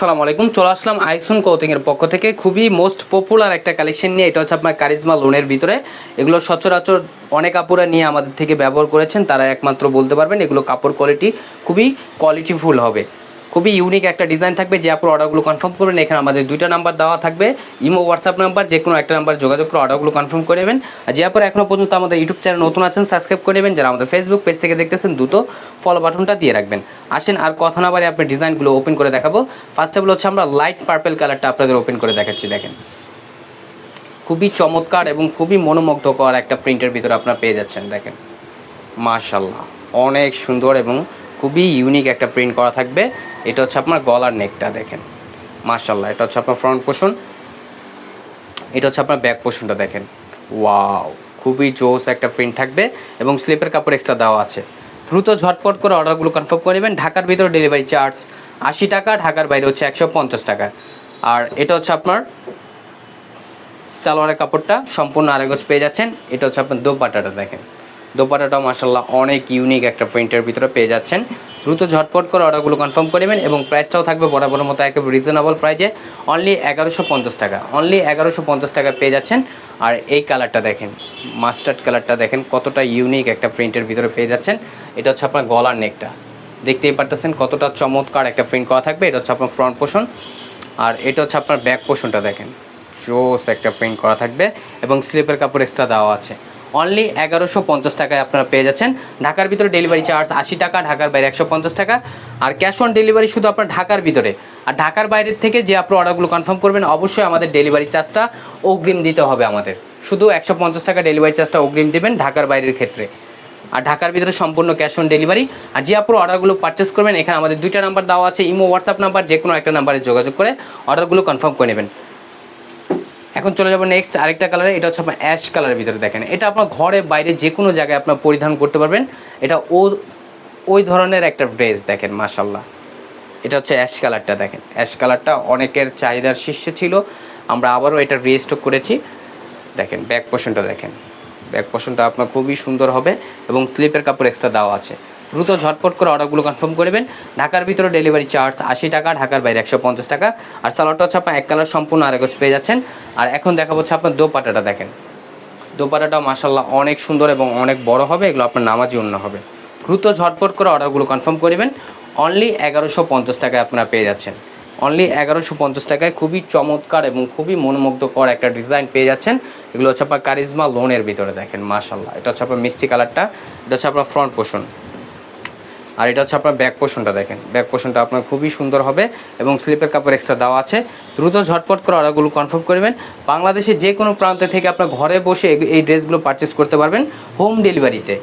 আসসালামু আলাইকুম, চলে আসলাম আইসুন কোথিংয়ের পক্ষ থেকে। খুবই মোস্ট পপুলার একটা কালেকশন নিয়ে, এটা হচ্ছে আপনার কারিজমা লোনের ভিতরে। এগুলো সচরাচর অনেক আপুরা নিয়ে আমাদের থেকে ব্যবহার করেছেন, তারা একমাত্র বলতে পারবেন এগুলো কাপড় কোয়ালিটি খুবই কোয়ালিটিফুল হবে। খুবই ইউনিক একটা ডিজাইন থাকবে, যে আপনার অর্ডারগুলো কনফার্ম করবেন, এখানে আমাদের দুইটা নাম্বার দেওয়া থাকবে, ইমো হোয়াটসঅ্যাপ নাম্বার যে কোনো একটা নাম্বার যোগাযোগ করে অর্ডারগুলো কনফার্ম করে নেবেন। আর যে আপনারা এখনও পর্যন্ত আমাদের ইউটিউব চ্যানেল নতুন আছেন সাবস্ক্রাইব করে নেবেন, যারা আমাদের ফেসবুক পেজ থেকে দেখতেছেন, দ্রুত ফলো বাটনটা দিয়ে রাখবেন। আসেন, আর কথা না বারে আপনার ডিজাইনগুলো ওপেন করে দেখাবো। ফার্স্ট অফ অল হচ্ছে আমরা লাইট পার্পেল কালারটা আপনাদের ওপেন করে দেখাচ্ছি, দেখেন। খুবই চমৎকার এবং খুবই মনোমুগ্ধকর একটা প্রিন্টের ভিতরে আপনারা পেয়ে যাচ্ছেন, দেখেন। মাশাল্লাহ অনেক সুন্দর এবং খুবই ইউনিক একটা প্রিন্ট করা থাকবে। এটা হচ্ছে আপনার গলার নেকটা দেখেন। মাশাল্লাহ এটা হচ্ছে আপনার ফ্রন্ট পোষণ এটা হচ্ছে আপনার ব্যাক পোষণটা দেখেন। ওয়াও খুবই জোস একটা প্রিন্ট থাকবে এবং স্লিপের কাপড় এক্সট্রা দেওয়া আছে। দ্রুত ঝটপট করে অর্ডারগুলো কনফার্ম করে নেবেন। ঢাকার ভিতরে ডেলিভারি চার্জ আশি টাকা, ঢাকার বাইরে হচ্ছে একশো পঞ্চাশ টাকা। আর এটা হচ্ছে আপনার সালোয়ারের কাপড়টা সম্পূর্ণ আরেকজ পেয়ে যাচ্ছেন। এটা হচ্ছে আপনার দোপাটাটা দেখেন। দোপাটাটাও মাসাল্লাহ অনেক ইউনিক একটা প্রিন্টের ভিতরে পেয়ে যাচ্ছেন। দ্রুত ঝটপট করে অর্ডারগুলো কনফার্ম করে নেবেন এবং প্রাইসটাও থাকবে বরাবরের মতো একেবারে রিজনেবল প্রাইজে অনলি এগারোশো পঞ্চাশ টাকা অনলি এগারোশো পঞ্চাশ টাকা পেয়ে যাচ্ছেন। আর এই কালারটা দেখেন মাস্টার্ড কালারটা দেখেন, কতটা ইউনিক একটা প্রিন্টের ভিতরে পেয়ে যাচ্ছেন। এটা হচ্ছে আপনার গলার নেকটা দেখতেই পারতেছেন কতটা চমৎকার একটা প্রিন্ট করা থাকবে, এটা হচ্ছে আপনার ফ্রন্ট পোষণ আর এটা হচ্ছে আপনার ব্যাক পোষণটা দেখেন, জোস একটা প্রিন্ট করা থাকবে এবং স্লিপের কাপড় এক্সট্রা দেওয়া আছে। অনলি এগারোশো পঞ্চাশ টাকায় আপনারা পেয়ে যাচ্ছেন। ঢাকার ভিতরে ডেলিভারি চার্জ আশি টাকা, ঢাকার বাইরে একশো পঞ্চাশ টাকা। আর ক্যাশ অন ডেলিভারি শুধু আপনার ঢাকার ভিতরে। আর ঢাকার বাইরের থেকে যে আপনার অর্ডারগুলো কনফার্ম করবেন, অবশ্যই আমাদের ডেলিভারি চার্জটা অগ্রিম দিতে হবে আমাদের। শুধু একশো পঞ্চাশ টাকা ডেলিভারি চার্জটা অগ্রিম দেবেন ঢাকার বাইরের ক্ষেত্রে। আর ঢাকার ভিতরে সম্পূর্ণ ক্যাশ অন ডেলিভারি আর যে আপনার অর্ডারগুলো পারচেস করবেন, এখানে আমাদের দুইটা নাম্বার দেওয়া আছে, ইমো হোয়াটসঅ্যাপ নাম্বার যে কোনো একটা নাম্বারে যোগাযোগ করে অর্ডারগুলো কনফার্ম করে নেবেন। এখন চলে যাব নেক্সট আরেকটা কালারে এটা হচ্ছে আপনার অ্যাশ কালারের ভিতরে দেখেন। এটা আপনার ঘরে বাইরে যে কোনো জায়গায় আপনার পরিধান করতে পারবেন। এটা ও, ওই ধরনের একটা ড্রেস দেখেন মাশাল্লাহ এটা হচ্ছে অ্যাশ কালারটা দেখেন। অ্যাশ কালারটা অনেকের চাহিদার শীর্ষে ছিল। আমরা আবারও এটা রিস্টক করেছি। দেখেন ব্যাক পোর্শনটা দেখেন। ব্যাক পোর্শনটা আপনার খুবই সুন্দর হবে এবং স্লিপের কাপড় এক্সট্রা দেওয়া আছে। দ্রুত ঝটপট করে অর্ডারগুলো কনফার্ম করবেন ঢাকার ভিতরে ডেলিভারি চার্জ আশি টাকা, ঢাকার বাইরে একশো পঞ্চাশ টাকা। আর সালোয়ারটা হচ্ছে আপনার এক কালার সম্পূর্ণ আরেক হচ্ছে পেয়ে যাচ্ছেন। আর এখন দেখা হচ্ছে আপনার দোপাটাটা দেখেন। দোপাটাটা মাসাল্লাহ অনেক সুন্দর এবং অনেক বড় হবে, এগুলো আপনার নামাজি অন্য হবে। দ্রুত ঝটপট করে অর্ডারগুলো কনফার্ম করবেন অনলি এগারোশো পঞ্চাশ টাকায় আপনারা পেয়ে যাচ্ছেন। অনলি এগারোশো পঞ্চাশ টাকায় খুবই চমৎকার এবং খুবই মনোমুগ্ধকর একটা ডিজাইন পেয়ে যাচ্ছেন। এগুলো হচ্ছে আপনার কারিজমা লোনের ভিতরে দেখেন মাশাল্লাহ এটা হচ্ছে আপনার মিষ্টি কালারটা এটা হচ্ছে আপনার ফ্রন্ট পোর্শন আর এটা হচ্ছে আপনার ব্যাক পোর্শনটা দেখেন। ব্যাক পোর্শনটা আপনার খুবই সুন্দর হবে এবং স্লিপের কাপড় এক্সট্রা দেওয়া আছে। দ্রুত ঝটপট করে অর্ডারগুলো কনফার্ম করবেন। বাংলাদেশে যে কোনো প্রান্তে থেকে আপনার ঘরে বসে এই ড্রেসগুলো পারচেস করতে পারবেন হোম ডেলিভারিতে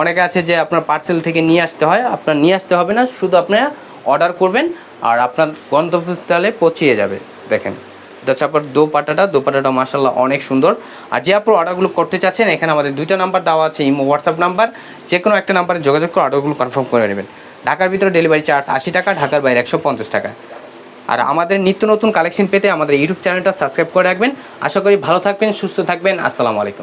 অনেকে আছে যে আপনার পার্সেল থেকে নিয়ে আসতে হয়, আপনার নিয়ে আসতে হবে না, শুধু আপনারা অর্ডার করবেন আর আপনার গন্তব্যস্থলে পৌঁছিয়ে যাবে। দেখেন। এটা হচ্ছে আপনার দোপাটাটা দোপাটাটা মাসাল্লাহ অনেক সুন্দর। আর যে আপনার অর্ডারগুলো করতে চাচ্ছেন, এখানে আমাদের দুইটা নাম্বার দেওয়া আছে, ইমো, হোয়াটসঅ্যাপ নাম্বার। যে কোনো একটা নাম্বারে যোগাযোগ করে অর্ডারগুলো কনফার্ম করে নেবেন। ঢাকার ভিতরে ডেলিভারি চার্জ আশি টাকা, ঢাকার বাইরে একশো পঞ্চাশ টাকা। আর আমাদের নিত্য নতুন কালেকশন পেতে আমাদের ইউটিউব চ্যানেলটা সাবস্ক্রাইব করে রাখবেন। আশা করি ভালো থাকবেন, সুস্থ থাকবেন। আসসালামু আলাইকুম।